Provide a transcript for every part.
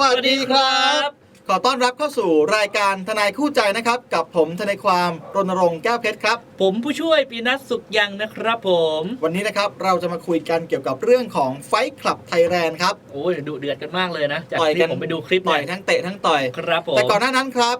วัสดีครับ ขอต้อนรับเข้าสู่รายการทนายคู่ใจนะครับ กับผมทนายความรณรงค์แก้วเพชรครับ ผมผู้ช่วยปีนัทสุขยังนะครับผมวันนี้นะครับเราจะมาคุยกันเกี่ยวกับเรื่องของไฟคลับไทยแลนด์ครับโอ้ยดุเดือดกันมากเลยนะ จากต่อยกัที่นผมไปดูคลิปต่อยเนี่ทั้งเตะทั้งต่อย ครับผมแต่ก่อนหน้านั้นครับ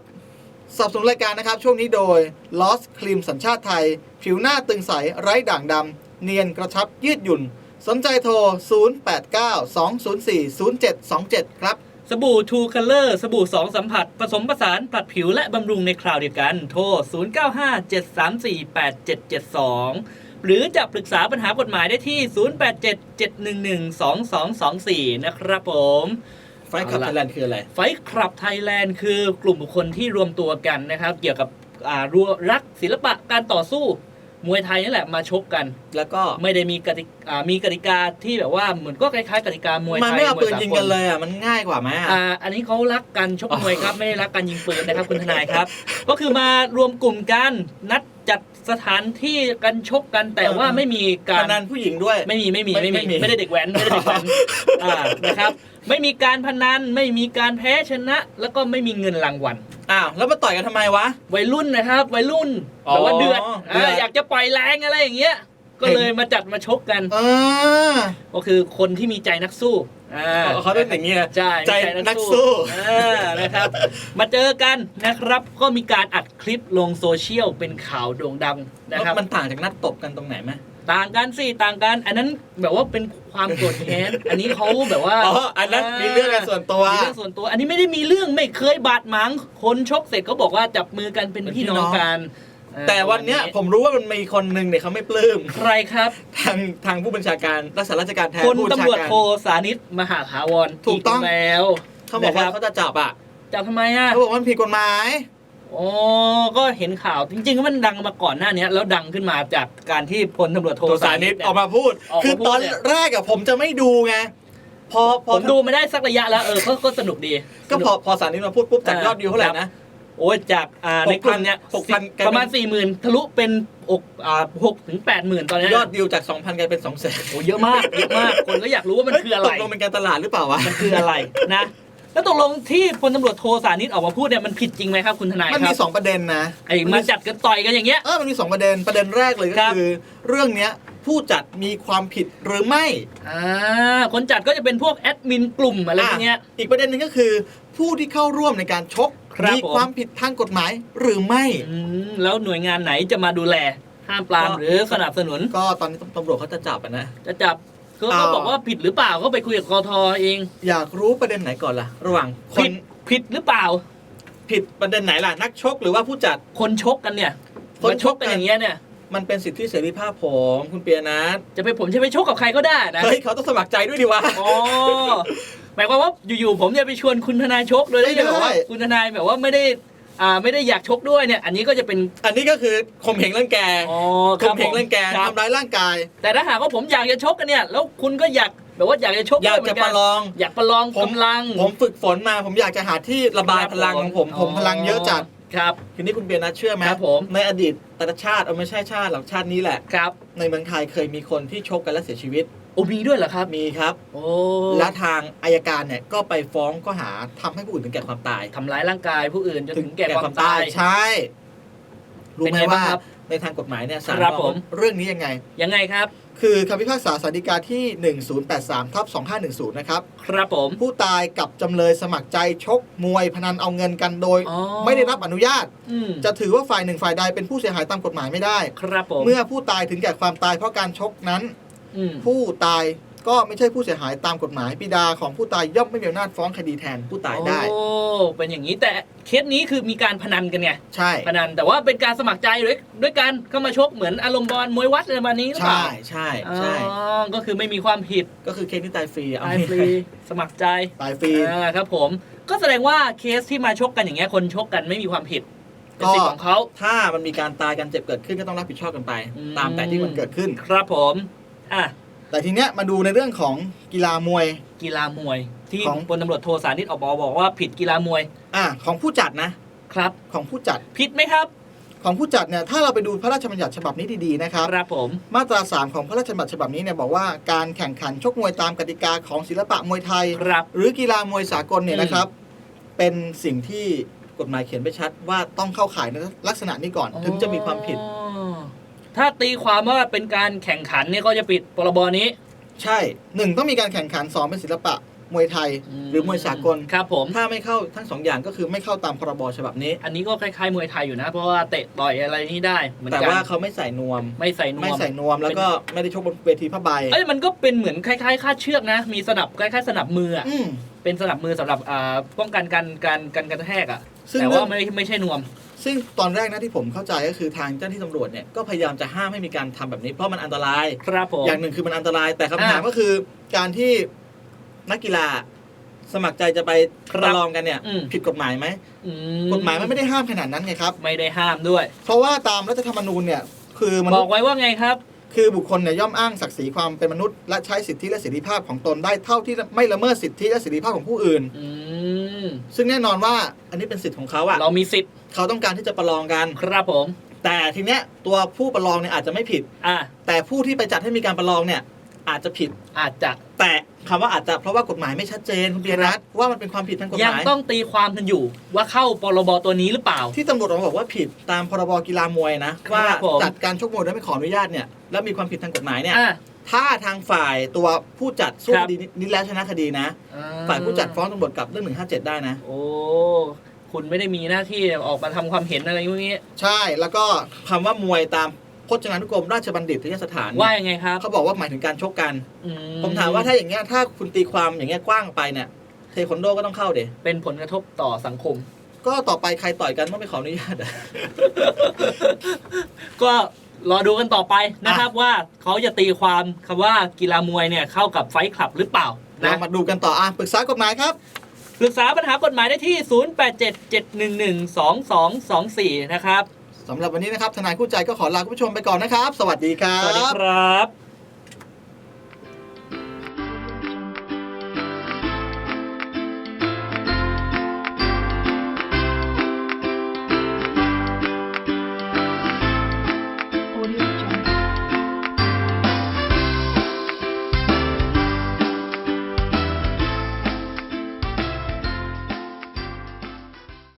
สนับสนุนรายการนะครับ ช่วงนี้โดย Lost ครีมสัญชาติไทย ผิวหน้าตึงใสไร้ด่างดำเนียนกระชับยืดหยุ่น สนใจโทร 0892040727 ครับ สบู่ทูคัลเลอร์สบู่2สัมผัส ผสมผสานผลัดผิวและบำรุงในคราวเดียวกัน โทร 0957348772 หรือจะปรึกษาปัญหากฎหมายได้ที่ 0877112224 นะครับผมไฟคลับไทยแลนด์คืออะไร ไฟคลับไทยแลนด์คือกลุ่มบุคคลที่รวมตัวกันนะครับ เกี่ยวกับอ่ารัวรักศิลปะการต่อสู้ มวยไทยนี่แหละมาชกกัน แล้วก็ไม่ได้มีกติกอ่ามีกติกาที่แบบว่าเหมือนก็คล้ายๆกติกามวยไทยมันไม่เอาปืนวสยิงกันเลยอะมันง่ายกว่าไหมอะอ่าอันนี้เขารักกันชกมวยครับไม่ได้รักกันยิงปืนนะครับคุณทนายครับ ก็คือมารวมกลุ่มกันนัดจัดสถานที่กันชกกันแต่ว่าไม่มีกาพรนันผู้หญิงด้วย ไม่มีไม่มีไม่ไม่ไม่มีมีไม่ได้เด็กแว้นไม่ได้เด็กแว้นอ่านะครับ ไม่มีการพนันไม่มีการแพ้ชนะ แล้วก็ไม่มีเงินรางวัล อ้าวแล้วมาต่อยกันทำไมวะ วัยรุ่นนะครับวัยรุ่นอ๋อแบบว่าเดือดเดือด อ่าอยากจะปล่อยแรงอะไรอย่างเงี้ย ก็เลยมาจัดมาชกกัน เออก็คือคนที่มีใจนักสู้อ่าเขาเป็นอย่างนี้เลยใช่ใจมีนักสู้ อ่านะครับ มาเจอกันนะครับ ก็มีการอัดคลิปลงโซเชียลเป็นข่าวโด่งดังนะครับ มันต่างจากนัดตบกันตรงไหนไหม ต่างกันสิต่างกัน อันนั้นแบบว่าเป็นความโกรธแค้น อันนี้เขาแบบว่าอ๋ออันนั้นมีเรื่องกันส่วนตัวมีเรื่องส่วนตัว อันนี้ไม่ได้มีเรื่องไม่เคยบาดหมางคนชกเสร็จเขาบอกว่าจับมือกันเป็นเป็นพี่พี่น้น้อองงกันเออแต่วันเนี้ยผมรู้ว่ามันมีคนหนึ่งเนี่ยเขาไม่ปลื้มใครครับ ทางทางผู้บัญชาการรักษาราชการแทนคนผู้บัญตำชารวจการโทสานิตมหาถาวรถูกต้องแล้วเขาบอกว่านะครับเขาจะจับอะจับทำไมอะเขาบอกว่ามันผิดกฎหมาย อ๋อก็เห็นข่าวจริงๆก็มันดังมาก่อนหน้านี้แล้วดังขึ้นมาจากการที่พลตำรวจโทโทสานิตเยออกมาพูด ออกมาคือตอนพูดเนี่ย แรกอะผมจะไม่ดูไงพอพผอมดูมาได้สักระยะแล้วเออก็ก็สนุกดีก็พอพอสานิตมาพูดปุ๊บจากอ่ายอดวิวเท่าไหร่ครับนะ โอ้ยจากอ่าในกลุ่มเนี้ยหกพันประมาณสี่หมื่นทะลุเป็นอกอ่าหกถึงแปดหมื่นตอนเนี้ยอดวิวจาก 2,000กลายเป็น2 0 0 0 0โอ้เยอะมากเยอะมากคนก็อยากรู้ว่ามันคืออะไรตกลงเป็นการตลาดหรือเปล่าวะ มันคืออะไรนะ แล้วตกลงที่พลตำรวจโทสานิตออกมาพูดเนี่ยมันผิดจริงไหมครับคุณทนายมันคมีรับสองประเด็นนะไอ้มาจัดกันต่อยกันอย่างเงี้ย เออมันมีสองประเด็นประเด็นแรกเลยก็ครับ คือ เรื่องเนี้ยผู้จัดมีความผิดหรือไม่อ่าคนจัดก็จะเป็นพวกแอดมินกลุ่มอะไรพวกเนี้ยอีกประเด็นหนึ่งก็คือ ผู้ที่เข้าร่วมในการชกครับมีผม ความผิดทางกฎหมายหรือไม่ อืมแล้วหน่วยงานไหนจะมาดูแลห้ามปรามก็ หรือสนับสนุนก็ตอนนี้ตำรวจเขาจะจับอะนะ จะจับ ก็อ้าวเขาบอกว่าผิดหรือเปล่าก็ไปคุยกับกทเอง อยากรู้ประเด็นไหนก่อนล่ะ ระหว่างคผินดผิดหรือเปล่า ผิดประเด็นไหนล่ะ นักชกหรือว่าผู้จัด คนชกกันเนี่ยคนมาชกกันอย่างเงี้ยเนี่ย มันเป็นสิทธิเสรีภาพผมคุณเปียนัทจะไปผมจะไปชกกับใครก็ได้นะเฮ้ยเขาต้องสมัครใจด้วยดิวะ อ๋อหมายความว่าอยู่ๆผมจะไปชวนคุณทนายชกโดยไม่ที่ได้ แบบว่าคุณทนายแบบว่าไม่ได้ อ่าไม่ได้อยากชกด้วยเนี่ย อันนี้ก็จะเป็นอันนี้ก็คือข่มเหงร่างแกอ๋อคข่รัมบเหผงมร่างแกครับทำร้ายร่างกาย แต่ถ้าหากว่าผมอยากจะชกกันเนี่ย แล้วคุณก็อยากแบบว่าอยากจะชกอยากด้วยเหมืจะนประลอง อยากประลองผม กำลัง ผมฝึกฝนมาผมอยากจะหาที่ระบายพลังของผมผมพลังเยอะจัด ครับ ทีนี้คุณเปียนัทเชื่อไหมครับผม ในอดีตแต่ละชาติเอาไม่ใช่ชาติหรอกชาตินี้แหละ ครับ ในเมืองไทยเคยมีคนที่ชกกันและเสียชีวิต โอ้มีด้วยเหรอครับ มีครับ โอ้และทางอายการเนี่ยก็ไปฟ้องข้อหาทำให้ผู้อื่นถึงแก่ความตายทำร้ายร่างกายผู้อื่นจนถึงแก่ความตาย ใช่ รู้ไหมเป็นไงบ้าว่างครับในทางกฎหมายเนี่ยศาลครับมองผมเรื่องนี้ยังไง ยังไงครับ คือคำพิพากษาสารดีกาที่ 1083ทับ2510 นะครับ ครับผม ผู้ตายกับจำเลยสมัครใจชกมวยพนันเอาเงินกันโดยอ๋อไม่ได้รับอนุญาตอืมจะถือว่าฝ่ายหนึ่งฝ่ายใดเป็นผู้เสียหายตามกฎหมายไม่ได้ ครับผม เมื่อผู้ตายถึงแก่ความตายเพราะการชกนั้น อืมผู้ตายก็ไม่ใช่ผู้เสียหายตามกฎหมายบิดาของผู้ตายย่อมไม่มีอำนาจฟ้องคดีแทนผู้ตายได้ โอ้เป็นอย่างนี้แต่เคสนี้คือมีการพนันกันไงใช่ พนันแต่ว่าเป็นการสมัครใจด้วยด้วยกันเข้ามาชกเหมือนอารมณ์บอลมวยวัดอะไรประมาณนี้หรือเปใช่ล่าใช่ใช่อ๋อก็คือไม่มีความผิดก็คือเคสที่ตายฟรีเอาตายฟรีสมัครใจตายฟรี อ่าครับผม ก็แสดงว่าเคสที่มาชกกันอย่างเงี้ยคนชกกันไม่มีความผิดเป็นก็สิทธิ์ของเขา ถ้ามันมีการตายกันเจ็บเกิดขึ้นก็ต้องรับผิดชอบกันไป อืม ตามแต่ที่มันเกิดขึ้น ครับผม อะแต่ทีเนี้ยมาดูในเรื่องของกีฬามวย กีฬามวย ที่ของ พลตำรวจโทสานิตออกมาบอกว่าผิดกีฬามวยอะของผู้จัดนะครับ ของผู้จัดผิดไหมครับของผู้จัดเนี่ยถ้าเราไปดูพระราชบัญญัติฉบับนี้ดีๆนะครับ ครับผมมาตรา 3 ของพระราชบัญญัติฉบับนี้เนี่ยบอกว่าการแข่งขันชกมวยตามกติกาของศิลปะมวยไทย ครับ หรือกีฬามวยสากลเนี่ยอืมนะครับ เป็นสิ่งที่กฎหมายเขียนไว้ชัดว่าต้องเข้าข่ายในลักษณะนี้ก่อนถึงจะมีความผิด อ๋อ ถ้าตีความว่าเป็นการแข่งขันเนี่ยก็จะปิดพรบนี้ ใช่หนึ่งต้องมีการแข่งขันสองเป็นศิลปะมวยไทยหรือมวยสากลครับผม ถ้าไม่เข้าทั้งสองอย่างก็คือไม่เข้าตามพรบฉบับนี้ อันนี้ก็คล้ายๆมวยไทยอยู่นะ เพราะว่าเตะต่อยอะไรนี่ได้เหมือนแต่กันว่าเขาไม่ใส่นวม ไม่ใส่นวไม่ม ใส่นวมแล้วก็ไม่ได้ชกบนเวทีผ้าใบเอ้ยมันก็เป็นเหมือนคล้ายๆคาดเชือกนะ มีสนับคล้ายๆสนับมืออะอืม เป็นสนับมือสำหรับอ่าป้องกันการการการกระแทกอะ ซึ่งแต่เรื่ว่าอง ไม่ไม่ใช่นวม ซึ่งตอนแรกนะที่ผมเข้าใจก็คือทางเจ้าหน้าที่ตำรวจเนี่ยก็พยายามจะห้ามให้มีการทำแบบนี้เพราะมันอันตราย ครับผม อย่างหนึ่งคือมันอันตรายแต่คำถามอ่าก็คือการที่นักกีฬาสมัครใจจะไปครับประลองกันเนี่ย อืม ผิดกฎหมายไหมอืกฎหมายมันไม่ได้ห้ามขนาดนั้นไงครับ ไม่ได้ห้ามด้วย เพราะว่าตามรัฐธรรมนูญเนี่ยคือมบนุอษกย์ไว้ว่าไงครับ คือบุคคลเนี่ยย่อมอ้างศักดิ์ศรีความเป็นมนุษย์และใช้สิทธิและเสรีภาพของตนได้เท่าที่ไม่ละเมิดสิทธิและเสรีภาพของผู้อื่น อืม ซึ่งแน่นอนว่าอันนี้เป็นสิทธิ์ของเขาอะเรามีสิทธิ์เขาต้องการที่จะประลองกัน ครับผม แต่ทีเนี้ยตัวผู้ประลองเนี่ยอาจจะไม่ผิด อะแต่ผู้ที่ไปจัดให้มีการประลองเนี่ย อาจจะผิด อาจจะแต่คำว่าอาจจะเพราะว่ากฎหมายไม่ชัดเจนคุณเบียร์นัทว่ามันเป็นความผิดทางกฎหยังมาย ต้องตีความกันอยู่ว่าเข้าปรบตัวนี้หรือเปล่า ที่ตำรวจออกมาบอกว่าผิดตามพรบกีฬามวยนะครับว่าผม จัดการชกมวยโดยไม่ขออนุญาตเนี่ยแล้วมีความผิดทางกฎหมายเนี่ย อะ ถ้าทางฝ่ายตัวผู้จัดสู้ครัคบ ดีนี้แล้วชนะคดีนะ ฝ่ายผู้จัดฟ้องตำรวจกลับเรื่อง 157 ได้นะ โอ้ คุณไม่ได้มีหน้าที่ออกมาทำความเห็นอะไรอย่างนี้ ใช่แล้วก็คำว่ามวยตามพจนานุกรมราชบัณฑิตยสถานว่ายังไงครับเขาบอกว่าหมายถึงการชกกัน อืผมถามว่าถ้าอย่างเงี้ยถ้าคุณตีความอย่างเงี้ยกว้างไปเนี่ยเทควันโดก็ต้องเข้าเดเป็นผลกระทบต่อสังคม ก็ต่อไปใครต่อยกันต้องไปขออนุญาตอะ ก็ รอดูกันต่อไปนะครับว่าเขาจะตีความคำว่ากีฬามวยเนี่ยเข้ากับไฟท์คลับหรือเปล่าเรานะมาดูกันต่ออะปรึกษากฎหมายครับปรึกษาปัญหากฎหมายได้ที่ 0877112224 นะครับสำหรับวันนี้นะครับทนายคู่ใจก็ขอลาคุณผู้ชมไปก่อนนะครับ สวัสดีครับ สวัสดีครับ